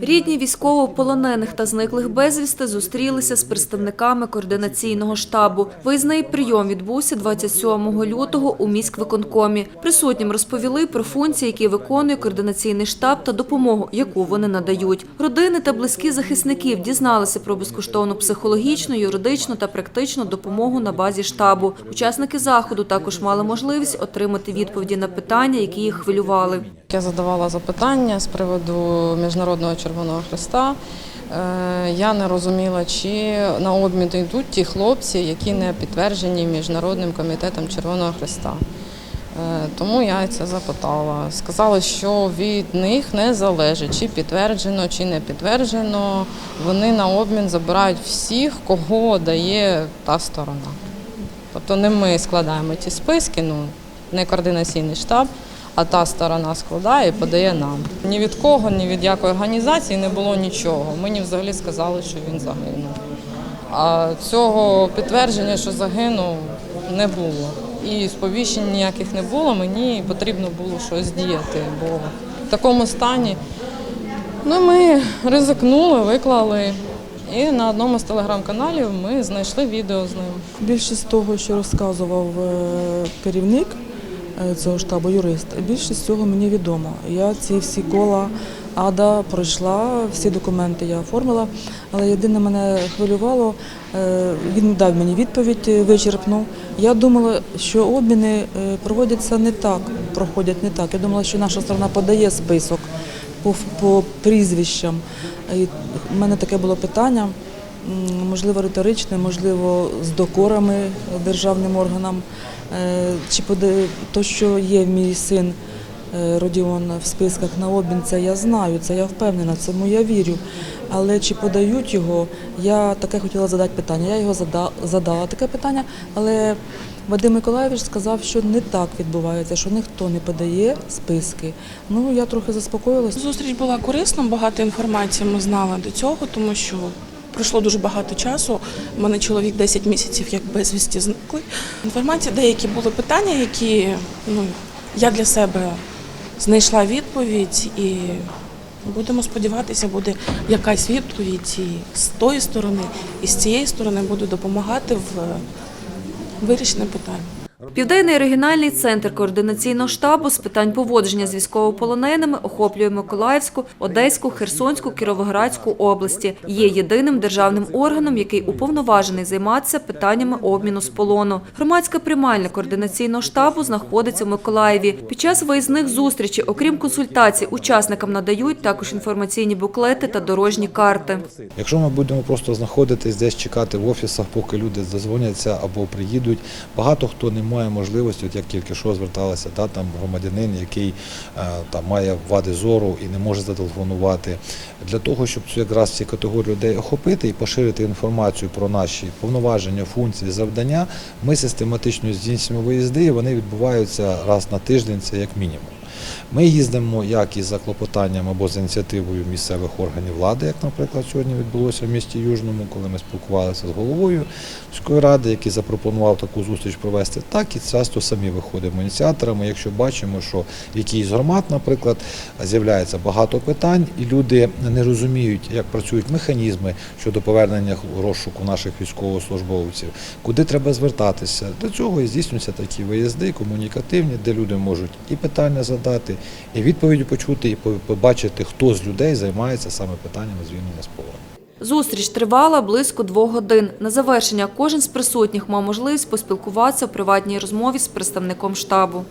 Рідні військовополонених та зниклих безвісти зустрілися з представниками координаційного штабу. Виїзний прийом відбувся 27 лютого у міськвиконкомі. Присутнім розповіли про функції, які виконує координаційний штаб та допомогу, яку вони надають. Родини та близькі захисників дізналися про безкоштовну психологічну, юридичну та практичну допомогу на базі штабу. Учасники заходу також мали можливість отримати відповіді на питання, які їх хвилювали. Я задавала запитання з приводу Міжнародного Червоного Христа. Е, Я не розуміла, чи на обмін йдуть ті хлопці, які не підтверджені Міжнародним комітетом Червоного Христа. Е, Тому я це запитала. Сказали, що від них не залежить, чи підтверджено, чи не підтверджено. Вони на обмін забирають всіх, кого дає та сторона. Тобто не ми складаємо ті списки, ну не координаційний штаб, а та сторона складає і подає нам. Ні від кого, ні від якої організації не було нічого. Мені взагалі сказали, що він загинув. А цього підтвердження, що загинув, не було. І сповіщень ніяких не було. Мені потрібно було щось діяти, бо в такому стані ну, ми ризикнули, виклали. І на одному з телеграм-каналів ми знайшли відео з ним. Більшість того, що розказував е, керівник цього штабу, юрист, більшість цього мені відомо. Я ці всі кола ада пройшла, всі документи я оформила, але єдине мене хвилювало, е, він дав мені відповідь е, вичерпну. Я думала, що обміни е, проводяться не так, проходять не так. Я думала, що наша сторона подає список по, по прізвищам. І в мене таке було питання можливо, риторичне, можливо, з докорами державним органам. Е, Чи то, що є мій син е, Родіон в списках на обмін, це я знаю, це я впевнена, цьому я вірю. Але чи подають його, я таке хотіла задати питання. Я його зада- задала таке питання, але Вадим Миколаєвич сказав, що не так відбувається, що ніхто не подає списки. Ну я трохи заспокоїлася. Зустріч була корисна, багато інформації ми знали до цього, тому що пройшло дуже багато часу. У мене чоловік 10 місяців як безвісті зникли. Інформація, деякі були питання, які ну, я для себе знайшла відповідь і будемо сподіватися, буде якась відповідь і з тої сторони, і з цієї сторони буду допомагати в вирішенні питань. Південний регіональний центр координаційного штабу з питань поводження з військовополоненими охоплює Миколаївську, Одеську, Херсонську, Кіровоградську області. Є єдиним державним органом, який уповноважений займатися питаннями обміну з полону. Громадська приймальня координаційного штабу знаходиться в Миколаєві. Під час виїзних зустрічей, окрім консультацій, учасникам надають також інформаційні буклети та дорожні карти. Якщо ми будемо просто знаходитись десь чекати в офісах, поки люди задзвоняться або приїдуть, багато хто не має можливості, от як тільки що зверталася, та, там громадянин, який е, там, має вади зору і не може зателефонувати. Для того, щоб цю якраз ці категорії людей охопити і поширити інформацію про наші повноваження, функції, завдання, ми систематично здійснюємо виїзди, і вони відбуваються раз на тиждень, це як мінімум. Ми їздимо як із заклопотанням або з ініціативою місцевих органів влади, як, наприклад, сьогодні відбулося в місті Южному, коли ми спілкувалися з головою міської ради, який запропонував таку зустріч провести, так і часто самі виходимо ініціаторами. Якщо бачимо, що в якійсь громад, наприклад, з'являється багато питань, і люди не розуміють, як працюють механізми щодо повернення розшуку наших військовослужбовців, куди треба звертатися. До цього і здійснюються такі виїзди комунікативні, де люди можуть і питання задати, і відповіді почути, і побачити, хто з людей займається саме питаннями звільнення з полону. Зустріч тривала близько двох годин. На завершення кожен з присутніх мав можливість поспілкуватися в приватній розмові з представником штабу.